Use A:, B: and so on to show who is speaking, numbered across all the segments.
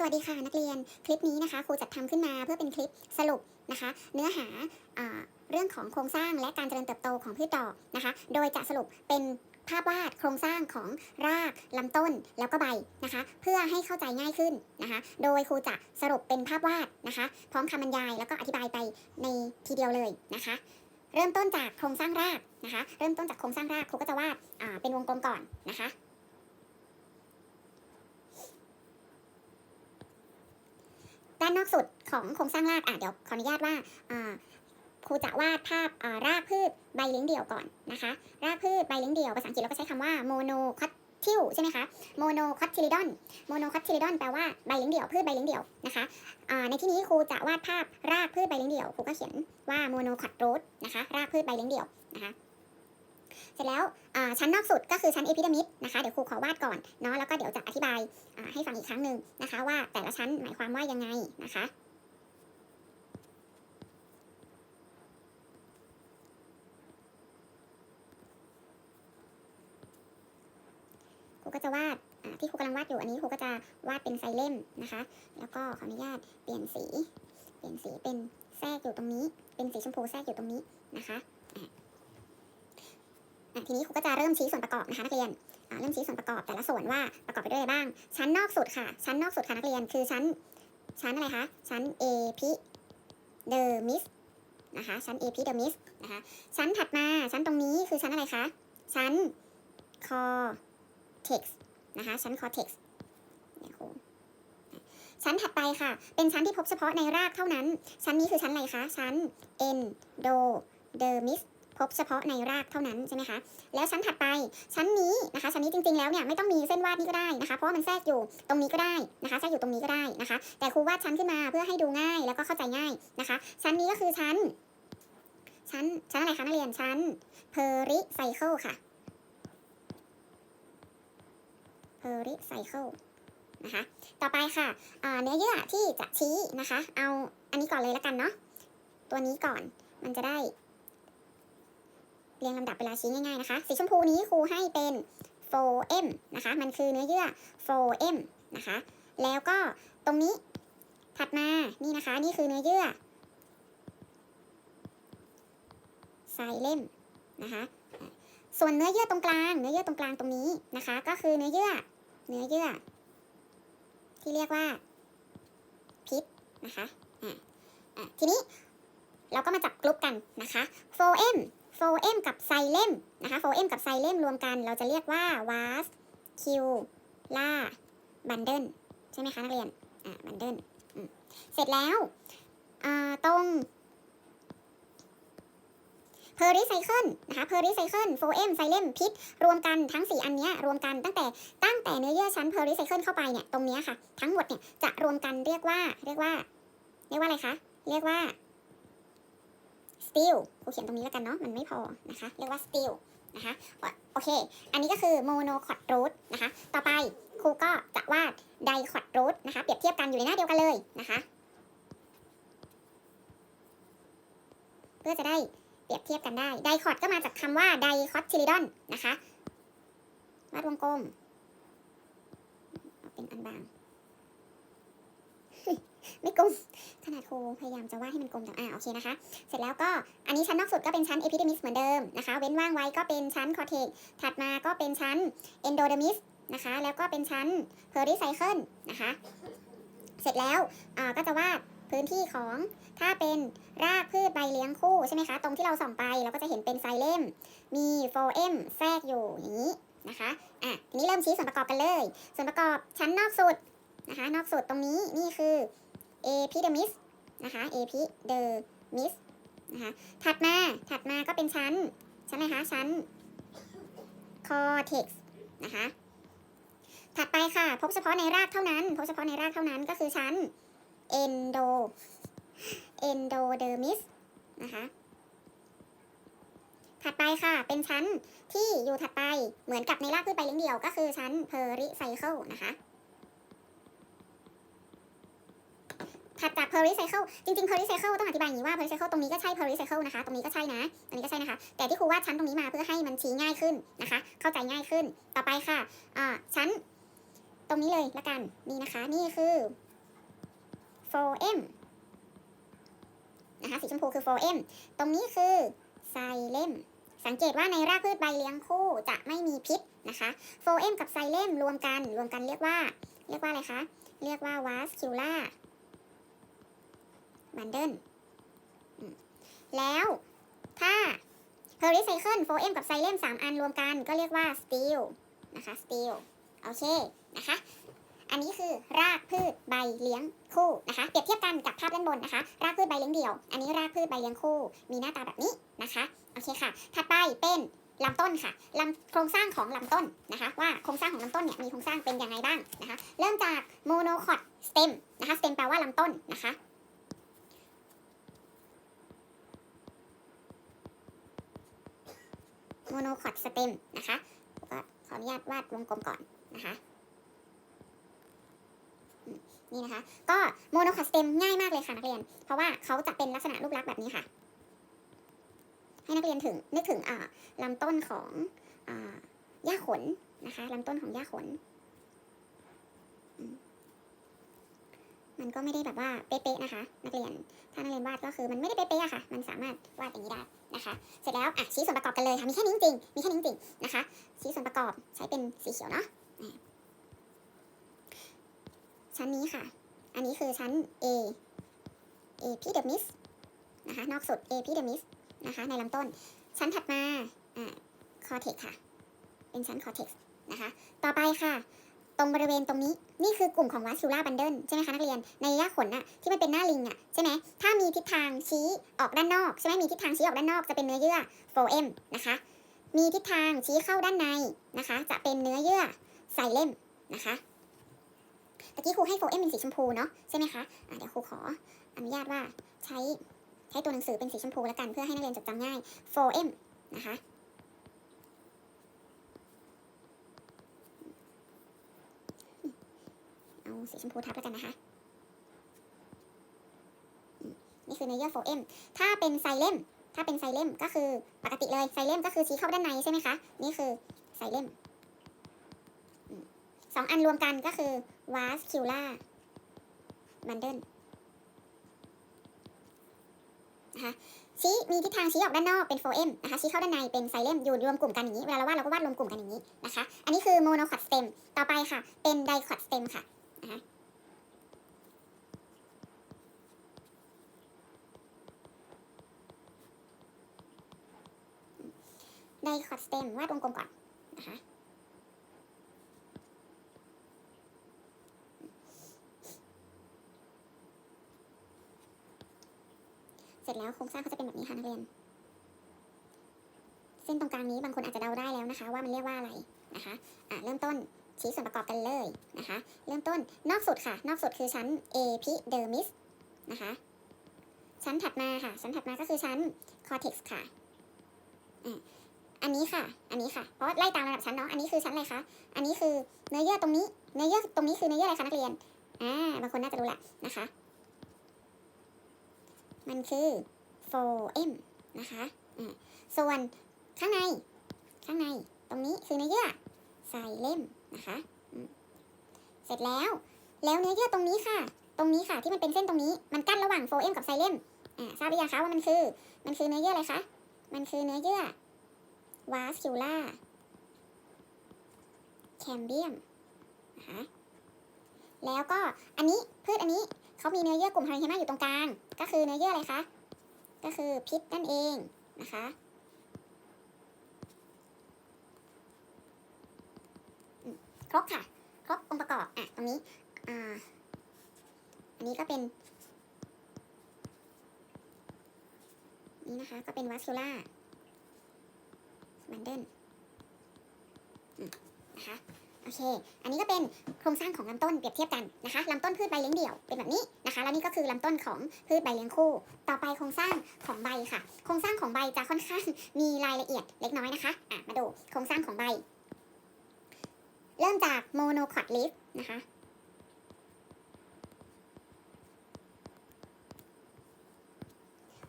A: สวัสดีค่ะนักเรียนคลิปนี้นะคะครูจัดทำขึ้นมาเพื่อเป็นคลิปสรุปนะคะ เนื้อหาอเรื่องของโครงสร้างและการเจริญเติบโตของพืชดอกนะคะ โดยจะสรุปเป็นภาพวาดโครงสร้างของรากลำต้นแล้วก็ใบนะคะ เพื่อให้เข้าใจง่ายขึ้นนะคะ โดยครูจะสรุปเป็นภาพวาดนะคะ พร้อมคำบรรยายแล้วก็อธิบายไปในทีเดียวเลยนะคะ เริ่มต้นจากโครงสร้างรากนะคะ เริ่มต้นจากโครงสร้างรากครูก็จะวาดเป็นวงกลมก่อนนะคะ ด้านนอกสุดของโครงสร้างรากอะเดี๋ยวขออนุญาตว่าครูจะวาดภาพารากพืชใบเลี้ยงเดี่ยวก่อนนะคะ รากพืชใบเลี้ยงเดี่ยวภาษาอังกฤษเราก็ใช้คำว่า monocotyl ใช่ไหมคะ monocotyledon monocotyledon แปลว่าใบเลี้ยงเดี่ยวพืชใบเลี้ยงเดี่ยวนะคะในที่นี้ครูจะวาดภาพรากพืชใบเลี้ยงเดี่ยวครูก็เขียนว่า monocot root นะคะรากพืชใบเลี้ยงเดี่ยวนะคะ เสร็จแล้วชั้นนอกสุดก็คือชั้นเอพิเดมิสนะคะเดี๋ยวครูขอวาดก่อนเนาะแล้วก็เดี๋ยวจะอธิบายให้ฟังอีกครั้งหนึ่งนะคะว่าแต่ละชั้นหมายความว่ายังไงนะคะครูก็จะวาดที่ครูกำลังวาดอยู่อันนี้ครูก็จะวาดเป็นไซเล่มนะคะ แล้วก็ขออนุญาตเปลี่ยนสี เปลี่ยนสีเป็นแทรกอยู่ตรงนี้ เป็นสีชมพูแทรกอยู่ตรงนี้นะคะ ทีนี้ครูก็จะเริ่มชี้ส่วนประกอบนะคะนักเรียนเริ่มชี้ส่วนประกอบแต่ละส่วนว่าประกอบไปด้วยอะไรบ้าง ชั้นนอกสุดค่ะ ชั้นนอกสุดค่ะนักเรียนคือชั้น ชั้นอะไรคะ ชั้น epidermis นะคะ ชั้น epidermis นะคะ ชั้นถัดมา ชั้นตรงนี้คือชั้นอะไรคะ ชั้น cortex นะคะ ชั้น cortex เนี่ยครูชั้นถัดไปค่ะ เป็นชั้นที่พบเฉพาะในรากเท่านั้น ชั้นนี้คือชั้นอะไรคะ ชั้น endodermis พบเฉพาะในรากเท่านั้นใช่ไหมคะ แล้วชั้นถัดไปชั้นนี้นะคะ ชั้นนี้จริงๆแล้วเนี่ยไม่ต้องมีเส้นวาดนี่ก็ได้นะคะ เพราะว่ามันแทรกอยู่ตรงนี้ก็ได้นะคะแทรกอยู่ตรงนี้ก็ได้นะคะ แต่ครูวาดชั้นขึ้นมาเพื่อให้ดูง่ายแล้วก็เข้าใจง่ายนะคะ ชั้นนี้ก็คือชั้น ชั้นชั้นอะไรคะนักเรียนชั้น pericycle ค่ะ pericycle นะคะ ต่อไปค่ะเนื้อเยื่อที่จะชี้นะคะ เอาอันนี้ก่อนเลยแล้วกันเนาะ ตัวนี้ก่อน มันจะได้ เรียงลำดับเวลาชี้ง่ายๆนะคะ สีชมพูนี้ครูให้เป็นโฟเอมนะคะ มันคือเนื้อเยื่อโฟเอมนะคะ แล้วก็ตรงนี้ถัดมา นี่นะคะ นี่คือเนื้อเยื่อไซเลมนะคะ ส่วนเนื้อเยื่อตรงกลาง เนื้อเยื่อตรงกลางตรงนี้นะคะ ก็คือเนื้อเยื่อ เนื้อเยื่อ ที่เรียกว่าพิษนะคะ อะอะทีนี้เราก็มาจับกลุ่มกันนะคะโฟเอม โฟเอมกับไซเลมนะคะโฟเอมกับไซเลมรวมกัน เราจะเรียกว่าวาสคิวล่าบันเดิลใช่ไหมคะนักเรียนอ่าบันเดิลเสร็จแล้วตรงเพอร์ริไซเคิลนะคะเพอร์ริไซเคิลโฟเอมไซเลมพิษรวมกันทั้ง 4 อันนี้รวมกันตั้งแต่ตั้งแต่เนื้อเยื่อชั้นเพอร์ริไซเคิลเข้าไปเนี่ยตรงนี้ค่ะ ทั้งหมดเนี่ยจะรวมกันเรียกว่าเรียกว่า เรียกว่าอะไรคะ เรียกว่า steel ครูเขียนตรงนี้แล้วกันเนาะ มันไม่พอนะคะ เรียกว่า steel นะคะ โอเค อันนี้ก็คือ monocot root นะคะ ต่อไปครูก็จะวาด dicot root นะคะ เปรียบเทียบกันอยู่ในหน้าเดียวกันเลยนะคะ เพื่อจะได้เปรียบเทียบกันได้ dicot ก็มาจากคำว่า dicotyledon นะคะ วาดวงกลม เป็นอันบาง ไม่กลมขนาดครูพยายามจะวาดให้มันกลมแต่อ่าโอเคนะคะ เสร็จแล้วก็อันนี้ชั้นนอกสุดก็เป็นชั้น epidermis เหมือนเดิมนะคะ เว้นว่างไว้ก็เป็นชั้น cortex ถัดมาก็เป็นชั้น endodermis นะคะ แล้วก็เป็นชั้น pericycle นะคะ เสร็จแล้วก็จะวาดพื้นที่ของถ้าเป็นรากพืชใบเลี้ยงคู่ใช่ไหมคะ ตรงที่เราส่องไปเราก็จะเห็นเป็นไซเลมมีโฟเอมแทรกอยู่อย่างนี้นะคะอะทีนี้เริ่มชี้ส่วนประกอบกันเลย ส่วนประกอบชั้นนอกสุดนะคะ นอกสุดตรงนี้นี่คือ epidermis นะคะ epidermis นะคะ ถัดมา ถัดมาก็เป็นชั้น ชั้นอะไรคะ ชั้น cortex นะคะ ถัดไปค่ะ พบเฉพาะในรากเท่านั้น พบเฉพาะในรากเท่านั้นก็คือชั้น endo endodermis นะคะ ถัดไปค่ะ เป็นชั้นที่อยู่ถัดไป เหมือนกับในรากพืชใบเลี้ยงเดี่ยว ก็คือชั้น pericycle นะคะ ถัดจาก pericycle จริงๆ pericycle ต้องอธิบายอย่างนี้ว่า pericycle ตรงนี้ก็ใช่ pericycle นะคะ ตรงนี้ก็ใช่นะ ตรงนี้ก็ใช่นะคะ แต่ที่ครูวาดชั้นตรงนี้มาเพื่อให้มันชี้ง่ายขึ้นนะคะ เข้าใจง่ายขึ้น ต่อไปค่ะอ่าชั้น ตรงนี้เลยละกัน นี่นะคะ นี่คือโฟเอมนะคะ สีชมพูคือโฟเอมตรงนี้คือไซเลมสังเกตว่าในรากพืชใบเลี้ยงคู่จะไม่มีพิษนะคะโฟเอมกับไซเลมรวมกัน รวมกันเรียกว่า เรียกว่าอะไรคะ เรียกว่าวาสคิล่า บันเดิลแล้วถ้าเพอริไซเคิลโฟเอมกับไซเลม3อันรวมกันก็เรียกว่าสตีลนะคะสตีลโอเค นะคะ อันนี้คือรากพืชใบเลี้ยงคู่นะคะ เปรียบเทียบกันกับภาพด้านบนนะคะ รากพืชใบเลี้ยงเดี่ยว อันนี้รากพืชใบเลี้ยงคู่ มีหน้าตาแบบนี้นะคะ โอเคค่ะ ถัดไปเป็นลำต้นค่ะลำโครงสร้างของลำต้นนะคะ ว่าโครงสร้างของลำต้นเนี่ยมีโครงสร้างเป็นยังไงบ้างนะคะ เริ่มจากโมโนคอตสเต็มนะคะสเต็มแปลว่าลำต้นนะคะ โมโนคอร์สเต็มนะคะก็ขออนุญาตวาดวงกลมก่อนนะคะนี่นะคะ ก็โมโนคอร์สเต็มง่ายมากเลยค่ะนักเรียน เพราะว่าเขาจะเป็นลักษณะรูปลักษณ์แบบนี้ค่ะ ให้นักเรียนถึงนึกถึงอ่าลำต้นของอ่าหญ้าขนนะคะลำต้นของหญ้าขนอืม มันก็ไม่ได้แบบว่าเป๊ะๆนะคะ นักเรียน ถ้านักเรียนวาดก็คือมันไม่ได้เป๊ะๆอะค่ะ มันสามารถวาดอย่างนี้ได้นะคะ เสร็จแล้วอะชี้ส่วนประกอบกันเลยค่ะมีแค่นี้จริงมีแค่นี้จริงนะคะ ชี้ส่วนประกอบใช้เป็นสีเขียวเนาะอะชั้นนี้ค่ะ อันนี้คือชั้น A epidermis นะคะ นอกสุด epidermis นะคะ ในลำต้น ชั้นถัดมาอ่า cortex ค่ะ เป็นชั้น cortex นะคะ ต่อไปค่ะ ตรงบริเวณตรงนี้นี่คือกลุ่มของ vascular bundle ใช่ไหมคะนักเรียนในหญ้าขนน่ะที่มันเป็นหน้าลิงอะใช่ไหมถ้ามีทิศทางชี้ออกด้านนอกใช่ไหมมีทิศทางชี้ออกด้านนอกจะเป็นเนื้อเยื่อ phloem นะคะมีทิศทางชี้เข้าด้านในนะคะ จะเป็นเนื้อเยื่อไซเลมนะคะตะกี้ครูให้โฟเอมเป็นสีชมพูเนาะใช่ไหมคะะเดี๋ยวครูขออนุญาตว่าใช้ใช้ตัวหนังสือเป็นสีชมพูแล้วกันเพื่อให้นักเรียนจดจำง่ายโฟเอมนะคะ เอา สีชมพูทับแล้วกันนะคะ นี่คือเนื้อเยื่อโฟเอมถ้าเป็นไซเลมถ้าเป็นไซเลมก็คือปกติเลยไซเลมก็คือชี้เข้าด้านในใช่ไหมคะ นี่คือไซเลมสองอันรวมกันก็คือวาสคิวล่าบันเดิลนะคะชี้มีทิศทางชี้ออกด้านนอกเป็นโฟเอมนะคะชี้เข้าด้านในเป็นไซเลมอยู่รวมกลุ่มกันอย่างนี้ เวลาเราวาดเราก็วาดรวมกลุ่มกันอย่างนี้นะคะ อันนี้คือโมโนคอตสเต็มต่อไปค่ะ เป็นไดคอตสเต็มค่ะ นะคะไดคอตสเต็มวาดวงกลมก่อนนะคะเสร็จแล้วโครงสร้างเขาจะเป็นแบบนี้ค่ะนักเรียน เส้นตรงกลางนี้บางคนอาจจะเดาได้แล้วนะคะ ว่ามันเรียกว่าอะไรนะคะ อะเริ่มต้น ชี้ส่วนประกอบกันเลยนะคะ เริ่มต้นนอกสุดค่ะ นอกสุดคือชั้น epidermis นะคะ ชั้นถัดมาค่ะ ชั้นถัดมาก็คือชั้น cortex ค่ะ อันนี้ค่ะ อันนี้ค่ะ เพราะไล่ตามระดับชั้นเนาะ อันนี้คือชั้นอะไรคะ อันนี้คือเนื้อเยื่อตรงนี้ เนื้อเยื่อตรงนี้คือเนื้อเยื่ออะไรคะนักเรียน อ่า บางคนน่าจะรู้แหละนะคะ มันคือโฟเอมนะคะอ่าส่วนข้างใน ข้างใน ตรงนี้คือเนื้อเยื่อไซเลม นะคะ เสร็จแล้ว แล้วเนื้อเยื่อตรงนี้ค่ะ ตรงนี้ค่ะที่มันเป็นเส้นตรงนี้ มันกั้นระหว่างโฟเอมกับไซเลมอ่าทราบหรือยังคะว่ามันคือ มันคือเนื้อเยื่ออะไรคะ มันคือเนื้อเยื่อวาสคิล่าแคมเบียมนะคะแล้วก็อันนี้พืชอันนี้เขามีเนื้อเยื่อกลุ่มไฮเฮมาอยู่ตรงกลาง ก็คือเนื้อเยื่ออะไรคะ ก็คือพิษนั่นเองนะคะอืม ครบค่ะ ครบองค์ประกอบ อะ ตรงนี้ อ่า อันนี้ก็เป็น นี่นะคะ ก็เป็นวัสคูล่าบันเดิลนะคะ โอเค อันนี้ก็เป็นโครงสร้างของลำต้นเปรียบเทียบกันนะคะลำต้นพืชใบเลี้ยงเดี่ยวเป็นแบบนี้นะคะ แล้วนี่ก็คือลำต้นของพืชใบเลี้ยงคู่ ต่อไปโครงสร้างของใบค่ะ โครงสร้างของใบจะค่อนข้างมีรายละเอียดเล็กน้อยนะคะ อะ มาดูโครงสร้างของใบ เริ่มจากโมโนคอตลิฟนะคะ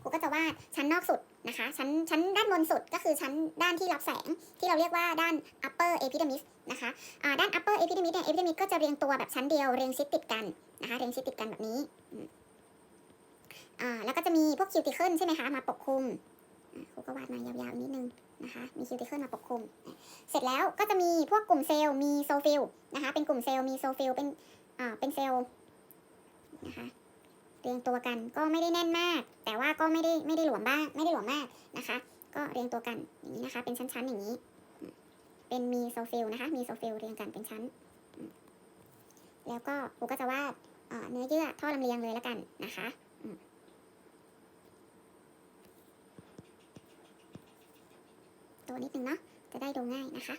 A: ครูก็จะวาดชั้นนอกสุดนะคะ ชั้นชั้นด้านบนสุดก็คือชั้นด้านที่รับแสงที่เราเรียกว่าด้าน upper epidermis นะคะอ่าด้าน upper epidermis เนี่ย epidermis ก็จะเรียงตัวแบบชั้นเดียวเรียงชิดติดกันนะคะ เรียงชิดติดกันแบบนี้อ่าแล้วก็จะมีพวก cuticle ใช่ไหมคะ มาปกคลุม อ่าครูก็วาดมายาวๆนิดนึงนะคะ มี cuticle มาปกคลุม เสร็จแล้วก็จะมีพวกกลุ่มเซลล์ มีโซฟิลนะคะ เป็นกลุ่มเซลล์ มีโซฟิลเป็น อ่า เป็นเซลล์นะคะ เรียงตัวกันก็ไม่ได้แน่นมาก แต่ว่าก็ไม่ได้ไม่ได้หลวมบ้าง ไม่ได้หลวมมากนะคะ ก็เรียงตัวกันอย่างนี้นะคะ เป็นชั้นๆอย่างนี้ เป็นมีโซฟิลนะคะ มีโซฟิลเรียงกันเป็นชั้น แล้วก็ครูก็จะวาดเอ่อเนื้อเยื่อท่อลำเลียงเลยแล้วกันนะคะอืม ตัวนิดนึงเนาะจะได้ดูง่ายนะคะ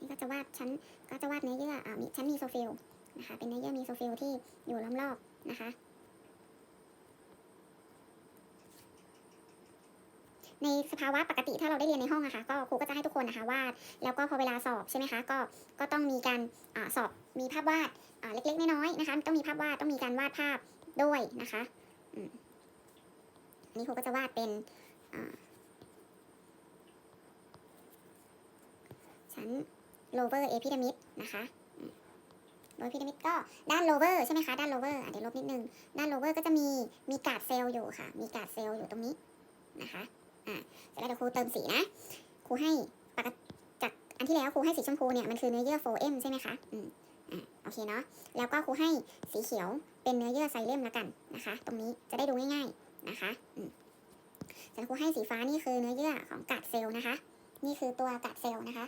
A: นี่ก็จะวาดชั้นก็จะวาดเนื้อเยื่ออ่ามีชั้นมีโซฟิลนะคะ เป็นเนื้อเยื่อมีโซฟิลที่อยู่ล้อมรอบนะคะ ในสภาวะปกติถ้าเราได้เรียนในห้องอะคะก็ครูก็จะให้ทุกคนนะคะวาดแล้วก็พอเวลาสอบใช่ไหมคะก็ก็ต้องมีการอสอบมีภาพวาดเล็กๆน้อยๆนะคะต้องมีภาพวาดต้องมีการวาดภาพด้วยนะคะอันนี้ครูก็จะวาดเป็นชั้น lower epidermis นะคะ lower epidermis ก็ด้าน lower ใช่ไหมคะด้าน lower อะเดี๋ยวลบนิดนึง ด้าน lower ก็จะมีมีกาดเซลล์อยู่ค่ะ มีกาดเซลล์อยู่ตรงนี้นะคะ อะเสร็จแล้วเดี๋ยวครูเติมสีนะ ครูให้ปกจากอันที่แล้วครูให้สีชมพูเนี่ยมันคือเนื้อเยื่อโฟเอมใช่ไหมคะ อืมอะโอเคเนาะ แล้วก็ครูให้สีเขียวเป็นเนื้อเยื่อไซเลมแล้วกันนะคะ ตรงนี้จะได้ดูง่าย ๆนะคะ อืมจแล้วครูให้สีฟ้านี่คือเนื้อเยื่อของกาดเซลล์นะคะ นี่คือตัวกาดเซลล์นะคะ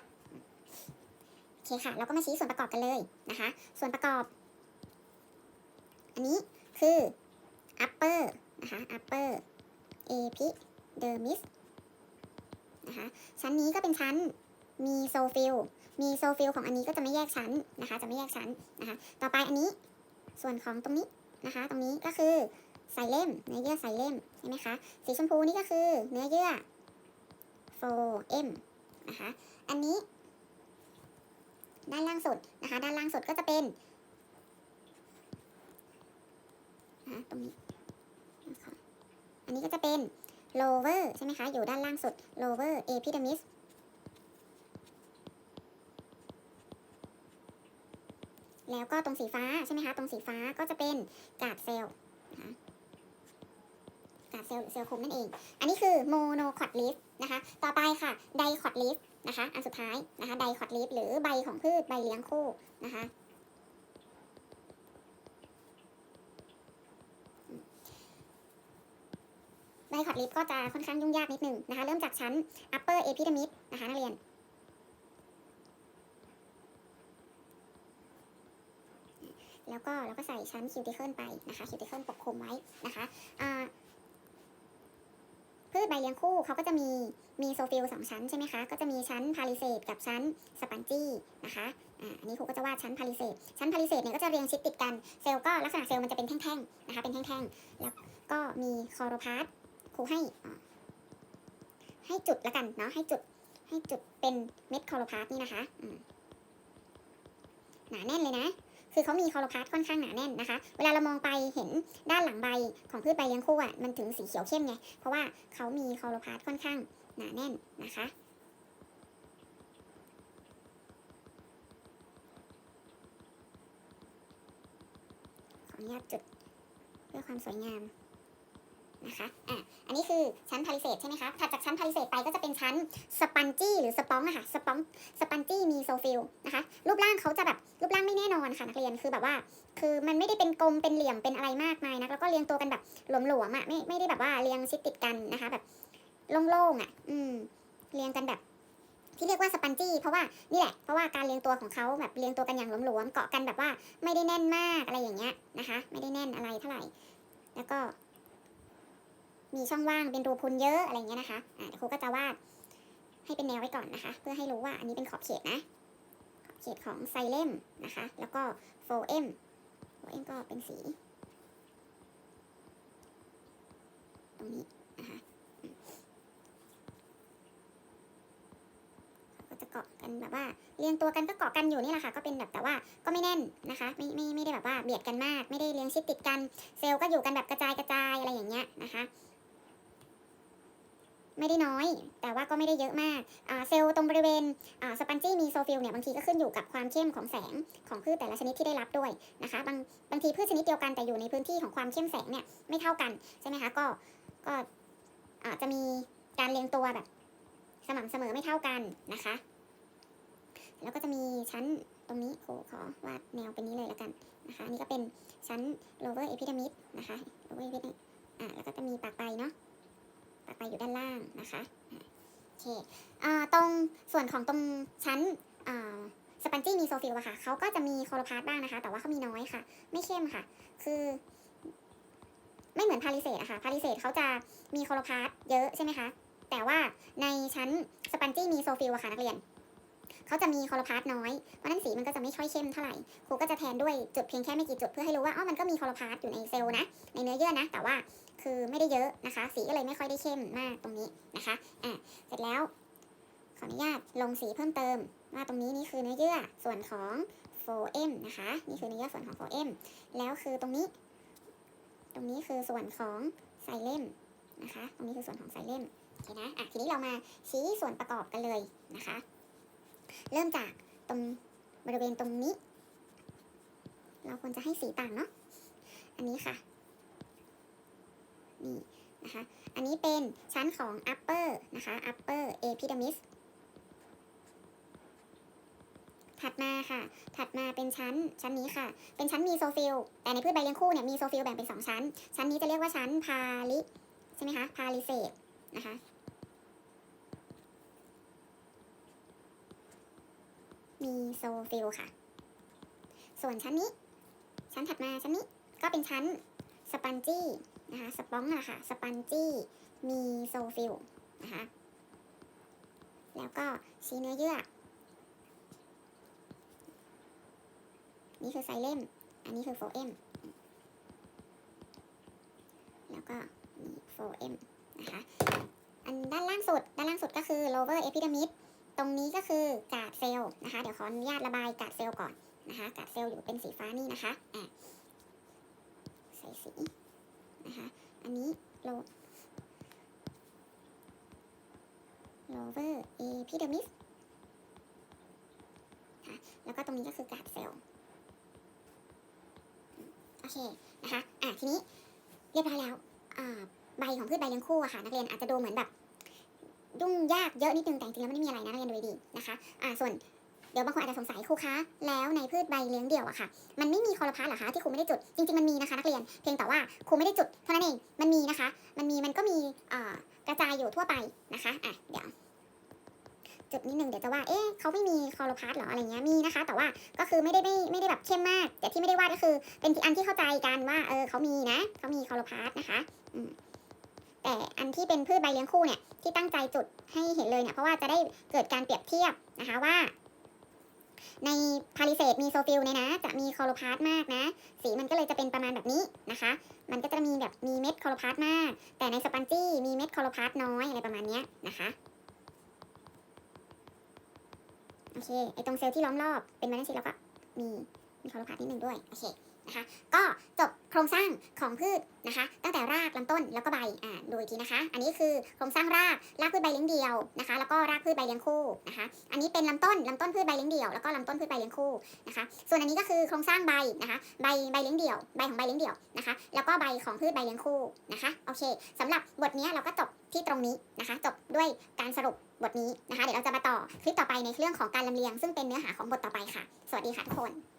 A: โอเคค่ะ เราก็มาชี้ส่วนประกอบกันเลยนะคะ ส่วนประกอบ อันนี้คือ upper นะคะ upper epidermis นะคะชั้นนี้ก็เป็นชั้นมีโซฟิลมีโซฟิลของอันนี้ก็จะไม่แยกชั้นนะคะ จะไม่แยกชั้นนะคะต่อไปอันนี้ส่วนของตรงนี้นะคะ ตรงนี้ก็คือไซเล่มเนื้อเยื่อไซเล่มใช่ไหมคะสีชมพูนี่ก็คือเนื้อเยื่อโฟเอมนะคะอันนี้ด้านล่างสุดนะคะด้านล่างสุดก็จะเป็นนะะตรงนี้ อันนี้ก็จะเป็น lower ใช่ไหมคะ อยู่ด้านล่างสุด lower epidermis แล้วก็ตรงสีฟ้าใช่ไหมคะ ตรงสีฟ้าก็จะเป็นกาดเซลล์นะคะกาดเซลล์เซลล์คุมนั่นเอง อันนี้คือโมโนคอตลิฟนะคะ ต่อไปค่ะไดคอตลิฟนะคะ อันสุดท้ายนะคะไดคอตลิฟหรือใบของพืชใบเลี้ยงคู่นะคะ ไดคอตลิฟก็จะค่อนข้างยุ่งยากนิดนึงนะคะ เริ่มจากชั้น upper epidermis นะคะนักเรียน แล้วก็เราก็ใส่ชั้นคิวติเคิลไปนะคะคิวติเคิลปกคลุมไว้นะคะพืชใบเลี้ยงคู่เขาก็จะมีมีโซฟิลสองชั้นใช่ไหมคะ ก็จะมีชั้นพาลิเซตกับชั้นสปันจี้นะคะอ่าอันนี้ครูก็จะวาดชั้นพาลิเซตชั้นพาลิเซตเนี่ยก็จะเรียงชิดติดกัน เซลล์ก็ลักษณะเซลล์มันจะเป็นแท่งๆนะคะเป็นแท่งๆ แล้วก็มีคอโรพาส ครูให้ให้จุดละกันเนาะให้จุดให้จุดเป็นเม็ดคอโรพาสนี่นะคะหนาแน่นเลยนะ คือเขามีคอโลพาสค่อนข้างหนาแน่นนะคะ เวลาเรามองไปเห็นด้านหลังใบของพืชใบเลี้ยงคู่อะมันถึงสีเขียวเข้มไง เพราะว่าเขามีคอโลพาสค่อนข้างหนาแน่นนะคะขออนุญาตจุดเพื่อความสวยงาม นะคะอะอันนี้คือชั้นพาลิเซตใช่ไหมคะถัดจากชั้นพาลิเซตไปก็จะเป็นชั้นสปันจี้หรือสปองอะค่ะสปองสปันจี้มีโซฟิลนะคะ รูปร่างเขาจะแบบรูปร่างไม่แน่นอนค่ะนักเรียนคือแบบว่า คือมันไม่ได้เป็นกลมเป็นเหลี่ยมเป็นอะไรมากมายนะแล้วก็เรียงตัวกันแบบหลวมๆอะไม่ไม่ได้แบบว่าเรียงชิดติดกันนะคะ แบบโล่งๆอะอืมเรียงกันแบบที่เรียกว่าสปันจี้เพราะว่านี่แหละเพราะว่าการเรียงตัวของเขาแบบเรียงตัวกันอย่างหลวมๆเกาะกันแบบว่าไม่ได้แน่นมากอะไรอย่างเงี้ยนะคะ ไม่ได้แน่นอะไรเท่าไหร่ แล้วก็ มีช่องว่างเป็นรูพุนเยอะอะไรเงี้ยนะคะอ่าเดี๋ยวครูก็จะวาดให้เป็นแนวไว้ก่อนนะคะ เพื่อให้รู้ว่าอันนี้เป็นขอบเขตนะขอบเขตของไซเลมนะคะ แล้วก็โฟเอมโฟเอมก็เป็นสี ตรงนี้นะคะอืมกันแบบว่าเรียงตัวกันก็เกาะกันอยู่นี่แหละค่ะ ก็เป็นแบบแต่ว่าก็ไม่แน่นนะคะ ไม่ไม่ไม่ได้แบบว่าเบียดกันมาก ไม่ได้เรียงชิดติดกัน เซลล์ก็อยู่กันแบบกระจายกระจายอะไรอย่างเงี้ยนะคะ ไม่ได้น้อย แต่ว่าก็ไม่ได้เยอะมากเซลล์ตรงบริเวณสปันจี้มีโซฟิลเนี่ยบางทีก็ขึ้นอยู่กับความเข้มของแสงของพืชแต่ละชนิดที่ได้รับด้วยนะคะบางบางทีพืชชนิดเดียวกันแต่อยู่ในพื้นที่ของความเข้มแสงเนี่ยไม่เท่ากันใช่ไหมคะก็ก็จะมีการเรียงตัวแบบ สม่ำเสมอไม่เท่ากันนะคะ แล้วก็จะมีชั้นตรงนี้ครูขอวาดแนวเป็นนี้เลยแล้วกันนะคะนี่ก็เป็นชั้น lower epidermis นะคะ lower epidermis อ่าแล้วก็จะมีปากใบเนาะ ต่อไปอยู่ด้านล่างนะคะโอเคตรงส่วนของตรงชั้นสปันจี้มีโซฟิลอะค่ะเขาก็จะมีโคโลพาสบ้างนะคะ แต่ว่าเขามีน้อยค่ะ ไม่เข้มค่ะ คือไม่เหมือนพาริเซตอะค่ะ พาริเซตเขาจะมีโคโลพาสเยอะใช่ไหมคะ แต่ว่าในชั้นสปันจี้มีโซฟิลอะค่ะนักเรียน เขาจะมีคอโลพาสน้อย เพราะฉะนั้นสีมันก็จะไม่ค่อยเข้มเท่าไหร่ครูก็จะแทนด้วยจุดเพียงแค่ไม่กี่จุดเพื่อให้รู้ว่าอ๋อมันก็มีคอโลพาสอยู่ในเซลล์นะ ในเนื้อเยื่อนะ แต่ว่าคือไม่ได้เยอะนะคะ สีก็เลยไม่ค่อยได้เข้มมากตรงนี้นะคะอะเสร็จแล้วขออนุญาตลงสีเพิ่มเติมว่าตรงนี้นี่คือเนื้อเยื่อส่วนของโฟมนะคะ นี่คือเนื้อเยื่อส่วนของโฟมแล้วคือตรงนี้ ตรงนี้คือส่วนของไซเลมนะคะ ตรงนี้คือส่วนของไซเลมโอเคนะอะทีนี้เรามาชี้ส่วนประกอบกันเลยนะคะ เริ่มจากตรงบริเวณตรงนี้ เราควรจะให้สีต่างเนาะ อันนี้ค่ะ นี่นะคะ อันนี้เป็นชั้นของ upper นะคะ upper epidermis ถัดมาค่ะ ถัดมาเป็นชั้น ชั้นนี้ค่ะ เป็นชั้นมีโซฟิล แต่ในพืชใบเลี้ยงคู่เนี่ยมีโซฟิลแบ่งเป็นสองชั้น ชั้นนี้จะเรียกว่าชั้นพาลิ ใช่ไหมคะ พาลิเซตนะคะ มีโซฟิลค่ะ ส่วนชั้นนี้ ชั้นถัดมาชั้นนี้ก็เป็นชั้นสปันจี้นะคะสปองอะค่ะสปันจี้มีโซฟิลนะคะแล้วก็ชี้เนื้อเยื่อ นี่คือไซเลมอันนี้คือโฟเอมแล้วก็มีโฟเอมนะคะ อันด้านล่างสุด ด้านล่างสุดก็คือ lower epidermis ตรงนี้ก็คือกาดเซลล์นะคะ เดี๋ยวขออนุญาตระบายกาดเซลล์ก่อนนะคะกาดเซลล์อยู่เป็นสีฟ้านี่นะคะอะใส่สีนะคะ อันนี้ low lower epidermis ค่ะแล้วก็ตรงนี้ก็คือกาดเซลล์โอเคนะคะ อะทีนี้เรียบร้อยแล้ว อ่าใบของพืชใบเลี้ยงคู่อะค่ะ นักเรียนอาจจะดูเหมือนแบบ ยุ่งยากเยอะนิดนึงแต่จริงๆแล้วไม่ได้มีอะไรนะนักเรียนดูดีนะคะอ่าส่วนเดี๋ยวบางคนอาจจะสงสัยครูคะแล้วในพืชใบเลี้ยงเดี่ยวอะค่ะ มันไม่มีคอลพาสเหรอคะที่ครูไม่ได้จุด จริงๆมันมีนะคะนักเรียนเพียงแต่ว่าครูไม่ได้จุดเท่านั้นเองมันมีนะคะ มันมีมันก็มีอ่ากระจายอยู่ทั่วไปนะคะอะเดี๋ยวจุดนิดนึงเดี๋ยวจะว่า เอ๊ะเขาไม่มีคอลพาสเหรออะไรเงี้ย มีนะคะ แต่ว่าก็คือไม่ได้ไม่ไม่ได้แบบเข้มมาก แต่ที่ไม่ได้วาดก็คือ เป็นที่อันที่เข้าใจกันว่า เออเขามีนะ เขามีคอลพาสนะคะ อืม แต่อันที่เป็นพืชใบเลี้ยงคู่เนี่ยที่ตั้งใจจุดให้เห็นเลยเนี่ยเพราะว่าจะได้เกิดการเปรียบเทียบนะคะว่า ในพาริเซตมีโซฟิลเนี่ยนะ จะมีคอโลพาสมากนะ สีมันก็เลยจะเป็นประมาณแบบนี้นะคะ มันก็จะมีแบบมีเม็ดคอโลพาสมาก แต่ในสปันจี้มีเม็ดคอโลพาสน้อยอะไรประมาณเนี้ยนะคะโอเค ไอตรงเซลล์ที่ล้อมรอบเป็นไวรัสชีแล้วก็มีมีคอโลพาสนิดหนึ่งด้วย โอเค นะคะ ก็จบ โครงสร้างของพืชนะคะ ตั้งแต่รากลำต้นแล้วก็ใบอ่าดูอีกทีนะคะ อันนี้คือโครงสร้างรากรากพืชใบเลี้ยงเดียวนะคะ แล้วก็รากพืชใบเลี้ยงคู่นะคะ อันนี้เป็นลำต้นลำต้นพืชใบเลี้ยงเดียวแล้วก็ลำต้นพืชใบเลี้ยงคู่นะคะ ส่วนอันนี้ก็คือโครงสร้างใบนะคะ ใบใบเลี้ยงเดี่ยว ใบของใบเลี้ยงเดี่ยวนะคะ แล้วก็ใบของพืชใบเลี้ยงคู่นะคะโอเคสำหรับบทนี้เราก็จบที่ตรงนี้นะคะ จบด้วยการสรุปบทนี้นะคะ เดี๋ยวเราจะมาต่อคลิปต่อไปในเรื่องของการลำเลียง ซึ่งเป็นเนื้อหาของบทต่อไปค่ะ สวัสดีค่ะทุกคน